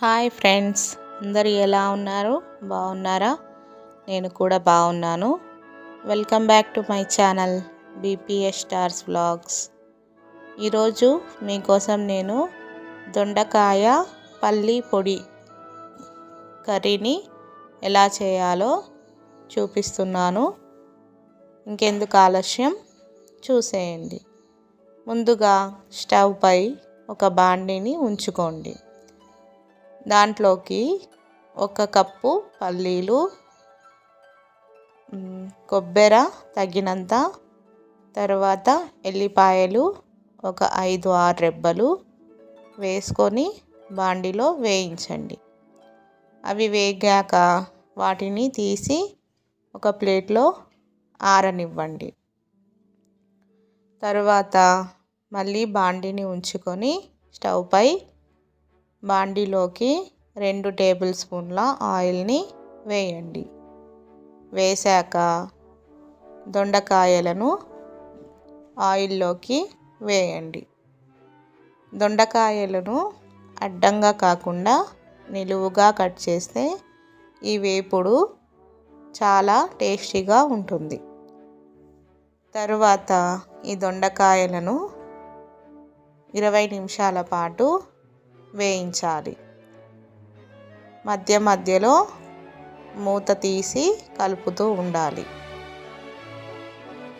Hi friends అందరు ఎలా ఉన్నారు? బాగున్నారా? నేను కూడా బాగున్నాను. Welcome back to my channel BPS stars vlogs. ఈరోజు మీకోసం నేను దొండకాయ పల్లి పొడి కర్రీని ఎలా చేయాలో చూపిస్తున్నాను. ఇంకెందుకు ఆలస్యం? చూసేయండి. ముందుగా స్టవ్పై ఒక బాండిని ఉంచుకోండి. దాంట్లోకి ఒక కప్పు పల్లీలు కొబ్బెర తగినంత తర్వాత ఎల్లిపాయలు ఒక ఐదు ఆరు రెబ్బలు వేసుకొని బాండిలో వేయించండి. అవి వేగాక వాటిని తీసి ఒక ప్లేట్లో ఆరనివ్వండి. తర్వాత మళ్ళీ బాండిని ఉంచుకొని స్టవ్ పై బాండిలోకి రెండు టేబుల్ స్పూన్ల ఆయిల్ని వేయండి. వేశాక దొండకాయలను ఆయిల్లోకి వేయండి. దొండకాయలను అడ్డంగా కాకుండా నిలువుగా కట్ చేస్తే ఈ వేపుడు చాలా టేస్టీగా ఉంటుంది. తరువాత ఈ దొండకాయలను ఇరవై నిమిషాల పాటు వేయించాలి. మధ్య మధ్యలో మూత తీసి కలుపుతూ ఉండాలి.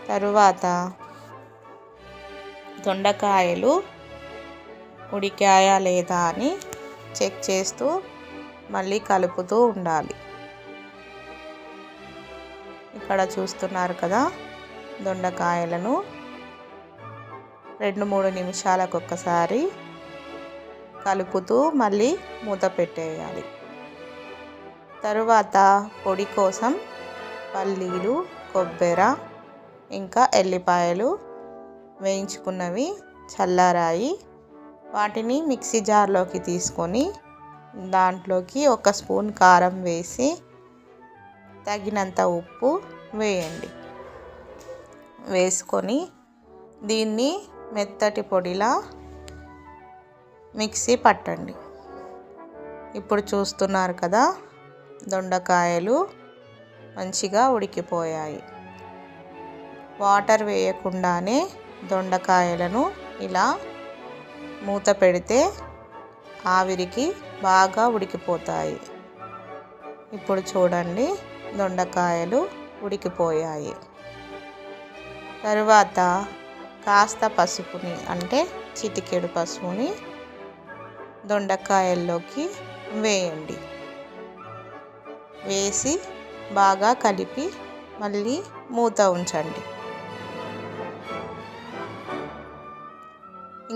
తరువాత దొండకాయలు ఉడికాయా లేదా అని చెక్ చేస్తూ మళ్ళీ కలుపుతూ ఉండాలి. ఇక్కడ చూస్తున్నారు కదా దొండకాయలను. రెండు మూడు నిమిషాలకు ఒక్కసారి కలుపుతూ మళ్ళీ మూత పెట్టేయాలి. తరువాత పొడి కోసం పల్లీలు కొబ్బెర ఇంకా ఎల్లిపాయలు వేయించుకున్నవి చల్లారాయి. వాటిని మిక్సీ జార్లోకి తీసుకొని దాంట్లోకి ఒక స్పూన్ కారం వేసి తగినంత ఉప్పు వేయండి. వేసుకొని దీన్ని మెత్తటి పొడిలా మిక్సీ పట్టండి. ఇప్పుడు చూస్తున్నారు కదా దొండకాయలు మంచిగా ఉడికిపోయాయి. వాటర్ వేయకుండానే దొండకాయలను ఇలా మూత పెడితే ఆవిరికి బాగా ఉడికిపోతాయి. ఇప్పుడు చూడండి దొండకాయలు ఉడికిపోయాయి. తరువాత కాస్త పసుపుని అంటే చిటికెడు పసుపుని దొండకాయల్లోకి వేయండి. వేసి బాగా కలిపి మళ్ళీ మూత ఉంచండి.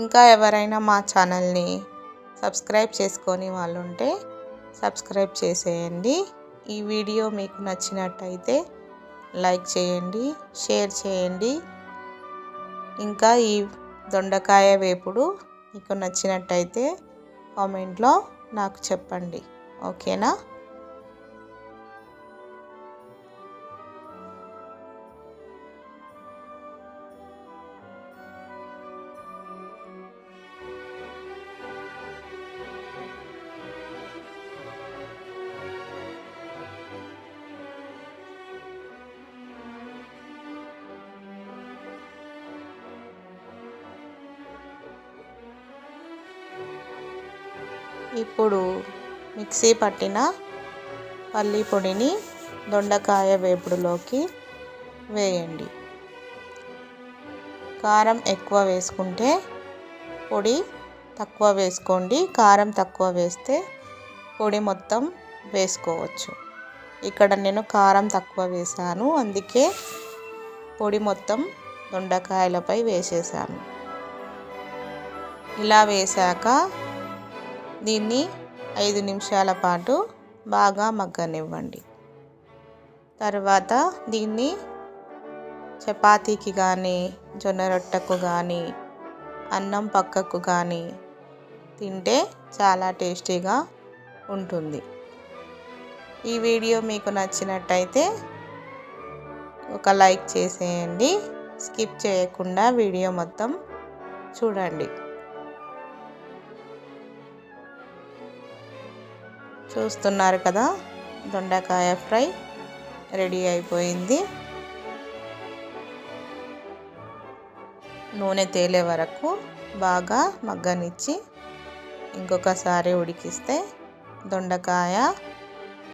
ఇంకా ఎవరైనా మా ఛానల్ని సబ్స్క్రైబ్ చేసుకొని వాళ్ళు ఉంటే సబ్స్క్రైబ్ చేసేయండి. ఈ వీడియో మీకు నచ్చినట్టయితే లైక్ చేయండి షేర్ చేయండి. ఇంకా ఈ దొండకాయ వేపుడు మీకు నచ్చినట్టయితే కామెంట్లో నాకు చెప్పండి. ఓకేనా? ఇప్పుడు మిక్సీ పట్టిన పల్లి పొడిని దొండకాయ వేపుడులోకి వేయండి. కారం ఎక్కువ వేసుకుంటే పొడి తక్కువ వేసుకోండి. కారం తక్కువ వేస్తే పొడి మొత్తం వేసుకోవచ్చు. ఇక్కడ నేను కారం తక్కువ వేసాను అందుకే పొడి మొత్తం దొండకాయలపై వేసేసాను ఇలా వేశాక దీన్ని ఐదు నిమిషాల పాటు బాగా మగ్గనివ్వండి. తర్వాత దీన్ని చపాతీకి కానీ జొన్న రొట్టెకు కానీ అన్నం పక్కకు కానీ తింటే చాలా టేస్టీగా ఉంటుంది. ఈ వీడియో మీకు నచ్చినట్టయితే ఒక లైక్ చేసేయండి. స్కిప్ చేయకుండా వీడియో మొత్తం చూడండి. చూస్తున్నారు కదా. దొండకాయ ఫ్రై రెడీ అయిపోయింది. నూనె తేలే వరకు బాగా మగ్గనిచ్చి ఇంకొకసారి ఉడికిస్తే దొండకాయ